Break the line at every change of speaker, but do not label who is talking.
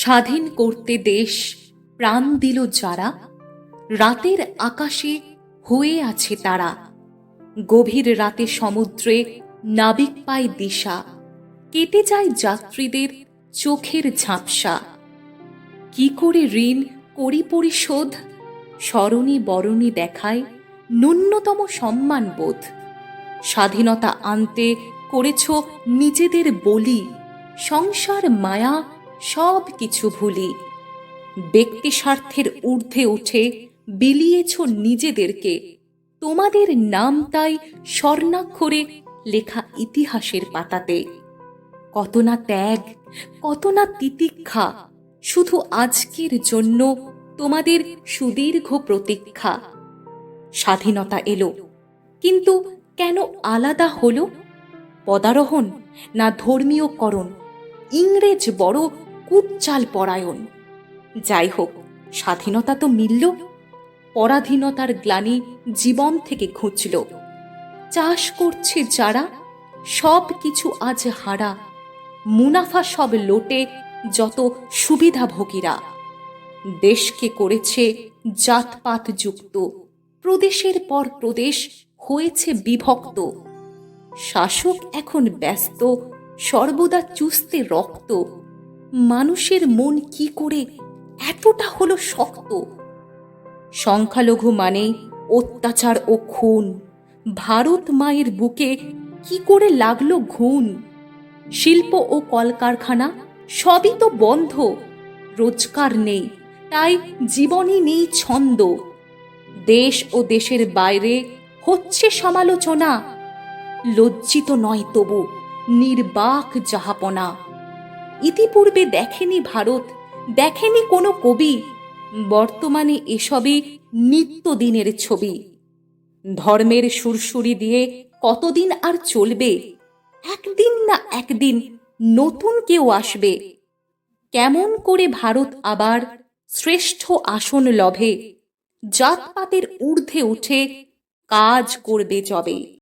স্বাধীন করতে দেশ প্রাণ দিল যারা, রাতের আকাশে হয়ে আছে তারা। গভীর রাতে সমুদ্রে নাবিক পায় দিশা, কেটে যায় যাত্রীদের চোখের ঝাপসা। কি করে ঋণ করি পরিশোধ? স্মরণী বরণী দেখায় ন্যূনতম সম্মানবোধ স্বাধীনতা আনতে করেছ নিজেদের বলি, সংসার মায়া সব কিছু ভুলি। ব্যক্তি স্বার্থের ঊর্ধ্বে উঠে বিলিয়েছ নিজেদেরকে। তোমাদের নাম তাই স্বর্ণাক্ষরে লেখা ইতিহাসের পাতাতে। কত না ত্যাগ, কত না তিতিক্ষা, শুধু আজকের জন্য তোমাদের সুদীর্ঘ প্রতীক্ষা। স্বাধীনতা এলো, কিন্তু কেন আলাদা হলো? পদারোহণ না ধর্মীয় করণ ইংরেজ বড় কুচ্চাল পরায়ণ। যাই হোক স্বাধীনতা তো মিলল, পরাধীনতার গ্লানি জীবন থেকে ঘুচল। চাষ করছে যারা, সব কিছু আজ হারা। মুনাফা সব লোটে যত সুবিধাভোগীরা দেশকে করেছে জাতপাত যুক্ত, প্রদেশের পর প্রদেশ হয়েছে বিভক্ত। শাসক এখন ব্যস্ত, সর্বদা চুস্তে রক্ত। মানুষের মন কি করে এতটা হলো শক্ত? সংখ্যালঘু মানে অত্যাচার ও খুন। ভারত মায়ের বুকে কি করে লাগল ঘুণ? শিল্প ও কলকারখানা সবই তো বন্ধ। রোজগার নেই, তাই জীবনই নেই ছন্দ। দেশ ও দেশের বাইরে হচ্ছে সমালোচনা। লজ্জিত নয় তবু, নির্বাক যাহাপনা। ইতিপূর্বে দেখেনি ভারত, দেখেনি কোনো কবি, বর্তমানে এসবই নিত্যদিনের ছবি। ধর্মের সুরসুরি দিয়ে কতদিন আর চলবে? একদিন না একদিন নতুন কেউ আসবে। কেমন করে ভারত আবার শ্রেষ্ঠ আসন লভে, জাতপাতের ঊর্ধ্বে উঠে কাজ করবে যবে।